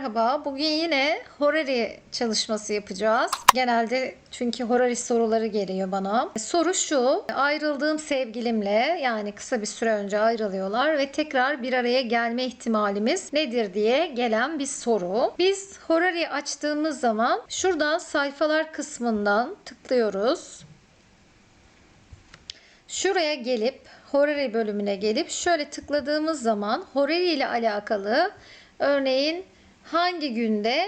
Merhaba. Bugün yine Horary çalışması yapacağız. Genelde çünkü Horary soruları geliyor bana. Soru şu. Ayrıldığım sevgilimle yani kısa bir süre önce ayrılıyorlar ve tekrar bir araya gelme ihtimalimiz nedir diye gelen bir soru. Biz Horary açtığımız zaman şuradan sayfalar kısmından tıklıyoruz. Şuraya gelip Horary bölümüne gelip şöyle tıkladığımız zaman Horary ile alakalı örneğin hangi günde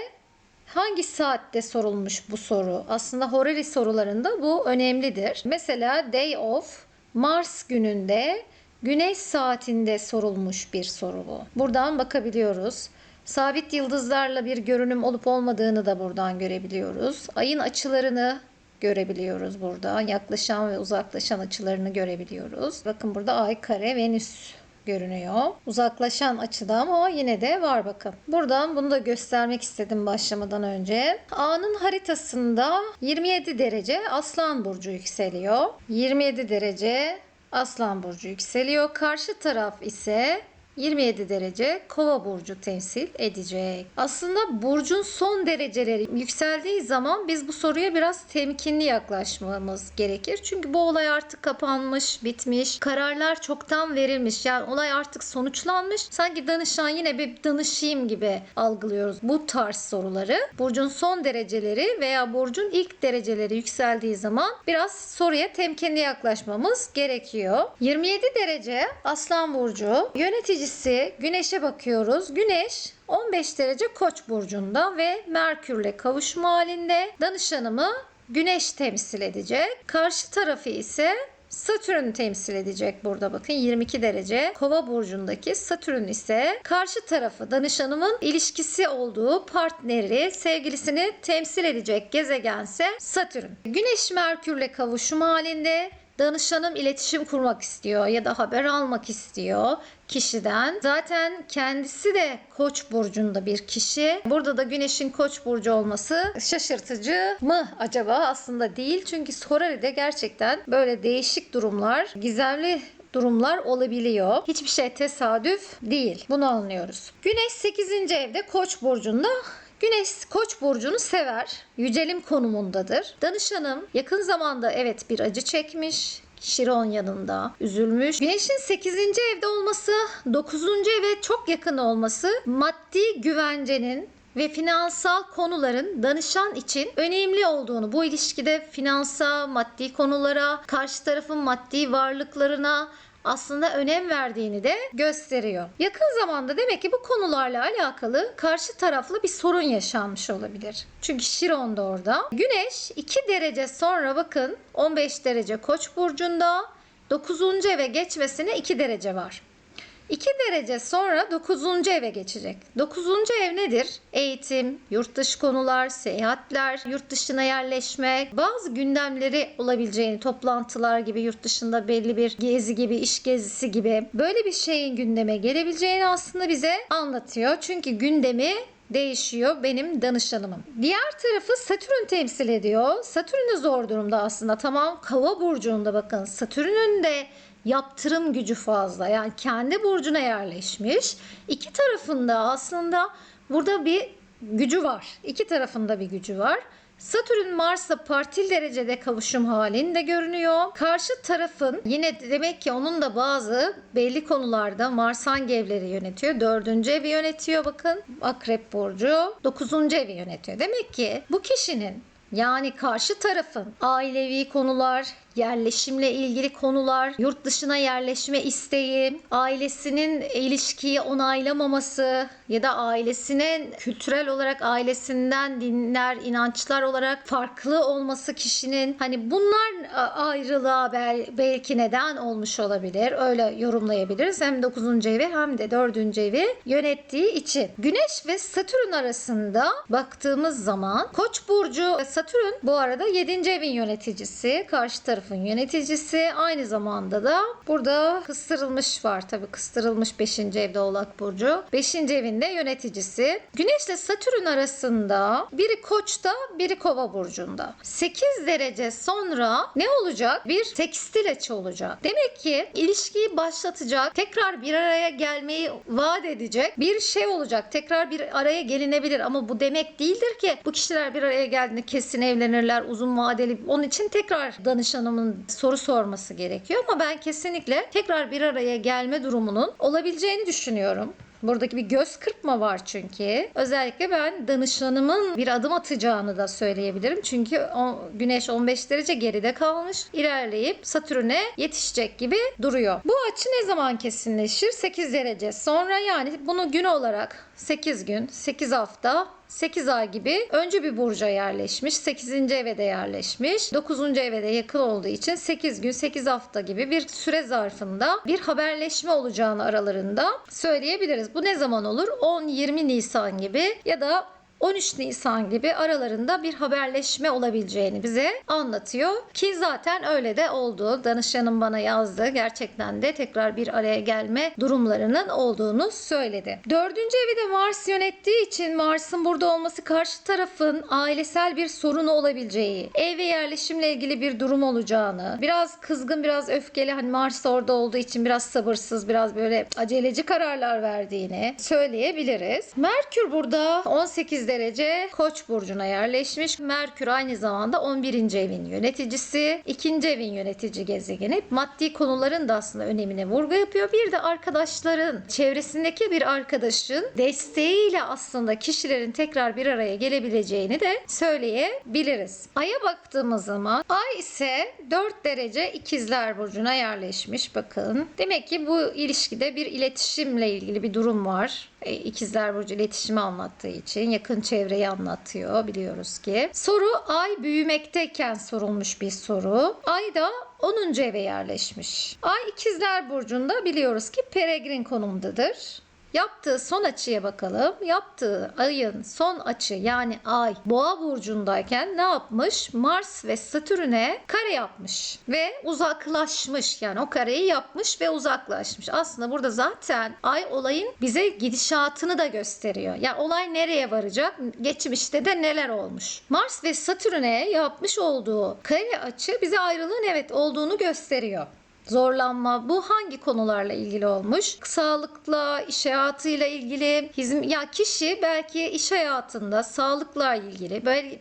hangi saatte sorulmuş bu soru? Aslında Horary sorularında bu önemlidir. Mesela day of Mars gününde güneş saatinde sorulmuş bir soru bu. Buradan bakabiliyoruz. Sabit yıldızlarla bir görünüm olup olmadığını da buradan görebiliyoruz. Ayın açılarını görebiliyoruz burada. Yaklaşan ve uzaklaşan açılarını görebiliyoruz. Bakın burada ay kare Venüs görünüyor. Uzaklaşan açıda ama yine de var bakın. Buradan bunu da göstermek istedim başlamadan önce. A'nın haritasında 27 derece Aslan burcu yükseliyor. 27 derece Aslan burcu yükseliyor. Karşı taraf ise 27 derece kova burcu temsil edecek. Aslında burcun son dereceleri yükseldiği zaman biz bu soruya biraz temkinli yaklaşmamız gerekir. Çünkü bu olay artık kapanmış, bitmiş. Kararlar çoktan verilmiş. Yani olay artık sonuçlanmış. Sanki danışan yine bir danışayım gibi algılıyoruz bu tarz soruları. Burcun son dereceleri veya burcun ilk dereceleri yükseldiği zaman biraz soruya temkinli yaklaşmamız gerekiyor. 27 derece Aslan burcu yönetici Birincisi Güneş'e bakıyoruz. Güneş 15 derece Koç burcunda ve Merkürle kavuşma halinde. Danışanımı Güneş temsil edecek. Karşı tarafı ise Satürn temsil edecek burada bakın 22 derece. Kova burcundaki Satürn ise karşı tarafı danışanımın ilişkisi olduğu partneri, sevgilisini temsil edecek gezegense Satürn. Güneş Merkürle kavuşum halinde danışanım iletişim kurmak istiyor ya da haber almak istiyor kişiden. Zaten kendisi de Koç burcunda bir kişi. Burada da Güneş'in Koç burcu olması şaşırtıcı mı acaba? Aslında değil. Çünkü Sorari'de gerçekten böyle değişik durumlar, gizemli durumlar olabiliyor. Hiçbir şey tesadüf değil. Bunu anlıyoruz. Güneş 8. evde Koç burcunda Güneş Koç burcunu sever. Yücelim konumundadır. Danışanım yakın zamanda evet bir acı çekmiş. Şiron yanında üzülmüş. Güneşin 8. evde olması, 9. eve çok yakın olması maddi güvencenin ve finansal konuların danışan için önemli olduğunu, bu ilişkide finansa, maddi konulara, karşı tarafın maddi varlıklarına, aslında önem verdiğini de gösteriyor. Yakın zamanda demek ki bu konularla alakalı karşı taraflı bir sorun yaşanmış olabilir. Çünkü Şiron da orada. Güneş 2 derece sonra bakın 15 derece Koç burcunda 9. eve geçmesine 2 derece var. 2 derece sonra 9. eve geçecek. 9. ev nedir? Eğitim, yurt dışı konular, seyahatler, yurt dışına yerleşmek, bazı gündemleri olabileceğini, toplantılar gibi, yurt dışında belli bir gezi gibi, iş gezisi gibi böyle bir şeyin gündeme gelebileceğini aslında bize anlatıyor. Çünkü gündemi değişiyor benim danışanımın. Diğer tarafı Satürn temsil ediyor. Satürn de zor durumda aslında. Tamam Kova burcunda bakın. Satürn'ün de yaptırım gücü fazla. Yani kendi burcuna yerleşmiş. İki tarafında aslında burada bir gücü var. İki tarafında bir gücü var. Satürn Mars'a partil derecede kavuşum halinde görünüyor. Karşı tarafın yine demek ki onun da bazı belli konularda Mars hangi evleri yönetiyor? Dördüncü evi yönetiyor bakın. Akrep Burcu. Dokuzuncu evi yönetiyor. Demek ki bu kişinin yani karşı tarafın ailevi konular, yerleşimle ilgili konular, yurt dışına yerleşme isteği, ailesinin ilişkiyi onaylamaması ya da ailesinin kültürel olarak ailesinden dinler, inançlar olarak farklı olması kişinin hani bunlar ayrılığa belki neden olmuş olabilir. Öyle yorumlayabiliriz. Hem 9. evi hem de 4. evi yönettiği için. Güneş ve Satürn arasında baktığımız zaman Koç burcu Satürn bu arada 7. evin yöneticisi. Karşı taraf tarafın yöneticisi. Aynı zamanda da burada kıstırılmış var. Tabii kıstırılmış 5. evde Oğlak Burcu. 5. evinde yöneticisi. Güneş ile Satürn arasında biri Koç'ta biri Kova Burcu'nda. 8 derece sonra ne olacak? Bir tekstil açı olacak. Demek ki ilişkiyi başlatacak, tekrar bir araya gelmeyi vaat edecek bir şey olacak. Tekrar bir araya gelinebilir ama bu demek değildir ki bu kişiler bir araya geldiğinde kesin evlenirler uzun vadeli. Onun için tekrar danışanımın soru sorması gerekiyor ama ben kesinlikle tekrar bir araya gelme durumunun olabileceğini düşünüyorum. Buradaki bir göz kırpma var çünkü. Özellikle ben danışanımın bir adım atacağını da söyleyebilirim. Çünkü o, güneş 15 derece geride kalmış. İlerleyip Satürn'e yetişecek gibi duruyor. Bu açı ne zaman kesinleşir? 8 derece sonra yani bunu gün olarak 8 gün, 8 hafta 8 ay gibi önce bir burca yerleşmiş. 8. eve de yerleşmiş. 9. eve de yakın olduğu için 8 gün 8 hafta gibi bir süre zarfında bir haberleşme olacağını aralarında söyleyebiliriz. Bu ne zaman olur? 10-20 Nisan gibi ya da 13 Nisan gibi aralarında bir haberleşme olabileceğini bize anlatıyor. Ki zaten öyle de oldu. Danışanım bana yazdı. Gerçekten de tekrar bir araya gelme durumlarının olduğunu söyledi. Dördüncü evi de Mars yönettiği için Mars'ın burada olması karşı tarafın ailesel bir sorunu olabileceği, ev ve yerleşimle ilgili bir durum olacağını, biraz kızgın, biraz öfkeli hani Mars orada olduğu için biraz sabırsız, biraz böyle aceleci kararlar verdiğini söyleyebiliriz. Merkür burada 18 derece Koç burcuna yerleşmiş. Merkür aynı zamanda 11. evin yöneticisi, 2. evin yönetici gezegeni. Maddi konuların da aslında önemine vurgu yapıyor. Bir de arkadaşların, çevresindeki bir arkadaşın desteğiyle aslında kişilerin tekrar bir araya gelebileceğini de söyleyebiliriz. Ay'a baktığımız zaman Ay ise 4 derece ikizler burcuna yerleşmiş bakın. Demek ki bu ilişkide bir iletişimle ilgili bir durum var. E, İkizler Burcu iletişimi anlattığı için yakın çevreyi anlatıyor biliyoruz ki. Soru ay büyümekteyken sorulmuş bir soru. Ay da 10. eve yerleşmiş. Ay İkizler Burcu'nda biliyoruz ki peregrin konumdadır. Yaptığı son açıya bakalım. Yaptığı ayın son açı yani ay boğa burcundayken ne yapmış? Mars ve Satürn'e kare yapmış ve uzaklaşmış. Yani o kareyi yapmış ve uzaklaşmış. Aslında burada zaten ay olayın bize gidişatını da gösteriyor. Yani olay nereye varacak? Geçmişte de neler olmuş? Mars ve Satürn'e yapmış olduğu kare açı bize ayrılığın evet olduğunu gösteriyor zorlanma bu hangi konularla ilgili olmuş? Sağlıkla, iş hayatıyla ilgili, hizm ya kişi belki iş hayatında sağlıkla ilgili böyle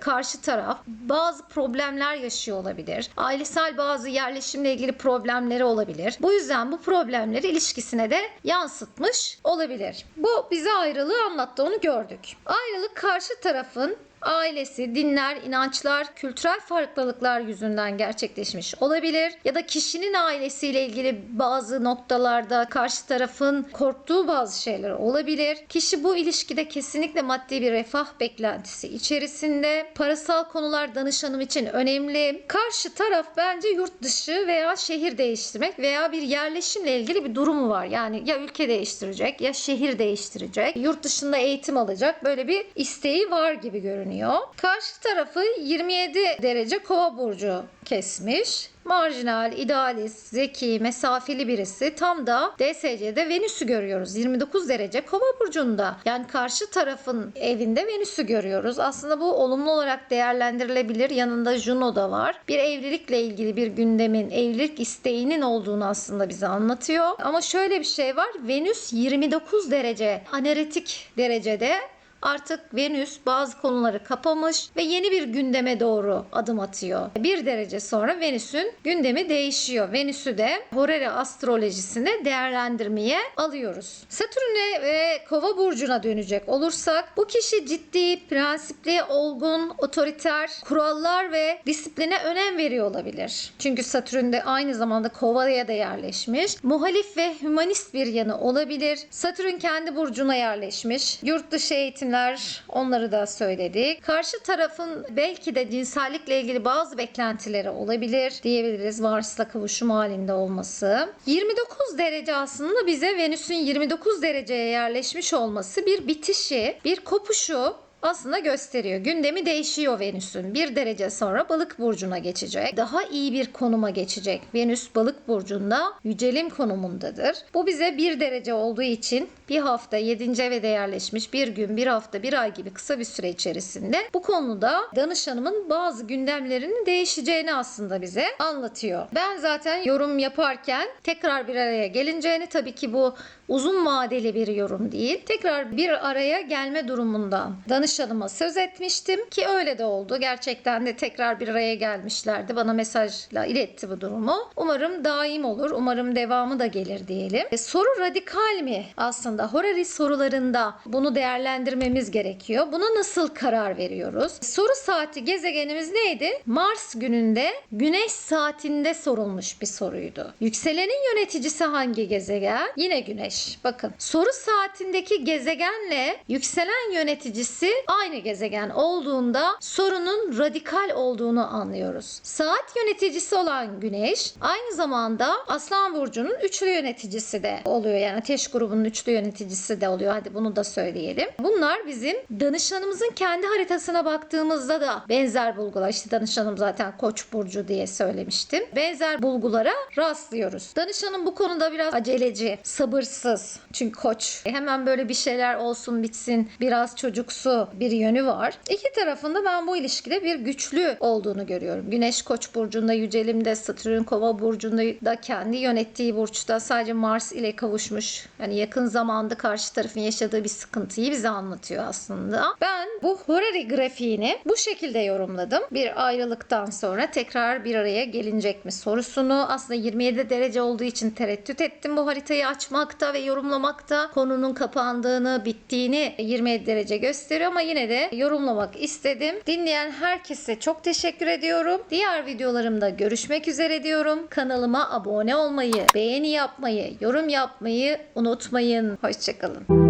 karşı taraf bazı problemler yaşıyor olabilir. Ailesel bazı yerleşimle ilgili problemleri olabilir. Bu yüzden bu problemleri ilişkisine de yansıtmış olabilir. Bu bize ayrılığı anlattı onu gördük. Ayrılık karşı tarafın ailesi, dinler, inançlar, kültürel farklılıklar yüzünden gerçekleşmiş olabilir. Ya da kişinin ailesiyle ilgili bazı noktalarda karşı tarafın korktuğu bazı şeyler olabilir. Kişi bu ilişkide kesinlikle maddi bir refah beklentisi içerisinde. Parasal konular danışanım için önemli. Karşı taraf bence yurt dışı veya şehir değiştirmek veya bir yerleşimle ilgili bir durumu var. Yani ya ülke değiştirecek ya şehir değiştirecek. Yurt dışında eğitim alacak. Böyle bir isteği var gibi görünüyor görünüyor. Karşı tarafı 27 derece kova burcu kesmiş. Marjinal, idealist, zeki, mesafeli birisi. Tam da DSC'de Venüs'ü görüyoruz. 29 derece kova burcunda. Yani karşı tarafın evinde Venüs'ü görüyoruz. Aslında bu olumlu olarak değerlendirilebilir. Yanında Juno da var. Bir evlilikle ilgili bir gündemin, evlilik isteğinin olduğunu aslında bize anlatıyor. Ama şöyle bir şey var. Venüs 29 derece aneretik derecede Artık Venüs bazı konuları kapamış ve yeni bir gündeme doğru adım atıyor. Bir derece sonra Venüs'ün gündemi değişiyor. Venüs'ü de Horary astrolojisinde değerlendirmeye alıyoruz. Satürn'e ve Kova burcuna dönecek olursak bu kişi ciddi, prensipli, olgun, otoriter, kurallar ve disipline önem veriyor olabilir. Çünkü Satürn de aynı zamanda Kova'ya da yerleşmiş. Muhalif ve hümanist bir yanı olabilir. Satürn kendi burcuna yerleşmiş. Yurt dışı eğitim isimler onları da söyledik. Karşı tarafın belki de cinsellikle ilgili bazı beklentileri olabilir diyebiliriz Mars'la kavuşum halinde olması. 29 derece aslında bize Venüs'ün 29 dereceye yerleşmiş olması bir bitişi, bir kopuşu aslında gösteriyor. Gündemi değişiyor Venüs'ün. Bir derece sonra balık burcuna geçecek. Daha iyi bir konuma geçecek. Venüs balık burcunda yücelim konumundadır. Bu bize bir derece olduğu için bir hafta 7. eve de yerleşmiş bir gün, bir hafta, bir ay gibi kısa bir süre içerisinde bu konuda danışanımın bazı gündemlerinin değişeceğini aslında bize anlatıyor. Ben zaten yorum yaparken tekrar bir araya gelineceğini tabii ki bu uzun vadeli bir yorum değil. Tekrar bir araya gelme durumundan danışanıma söz etmiştim ki öyle de oldu. Gerçekten de tekrar bir araya gelmişlerdi. Bana mesajla iletti bu durumu. Umarım daim olur. Umarım devamı da gelir diyelim. E, soru radikal mi? Aslında Horary sorularında bunu değerlendirmemiz gerekiyor. Buna nasıl karar veriyoruz? Soru saati gezegenimiz neydi? Mars gününde Güneş saatinde sorulmuş bir soruydu. Yükselenin yöneticisi hangi gezegen? Yine Güneş. Bakın soru saatindeki gezegenle yükselen yöneticisi aynı gezegen olduğunda sorunun radikal olduğunu anlıyoruz. Saat yöneticisi olan Güneş aynı zamanda Aslan Burcu'nun üçlü yöneticisi de oluyor. Yani ateş grubunun üçlü yöneticisi de oluyor. Hadi bunu da söyleyelim. Bunlar bizim danışanımızın kendi haritasına baktığımızda da benzer bulgular. İşte danışanım zaten Koç burcu diye söylemiştim. Benzer bulgulara rastlıyoruz. Danışanım bu konuda biraz aceleci, sabırsız. Çünkü Koç hemen böyle bir şeyler olsun bitsin biraz çocuksu bir yönü var. İki tarafında ben bu ilişkide bir güçlü olduğunu görüyorum. Güneş Koç burcunda, Yücelim'de, Satürn Kova burcunda da kendi yönettiği burçta sadece Mars ile kavuşmuş. Yani yakın zamanda karşı tarafın yaşadığı bir sıkıntıyı bize anlatıyor aslında. Ben bu Horary grafiğini bu şekilde yorumladım. Bir ayrılıktan sonra tekrar bir araya gelinecek mi sorusunu aslında 27 derece olduğu için tereddüt ettim bu haritayı açmakta ve yorumlamakta. Konunun kapandığını, bittiğini 27 derece gösteriyor ama yine de yorumlamak istedim. Dinleyen herkese çok teşekkür ediyorum. Diğer videolarımda görüşmek üzere diyorum. Kanalıma abone olmayı, beğeni yapmayı, yorum yapmayı unutmayın. Hoşçakalın.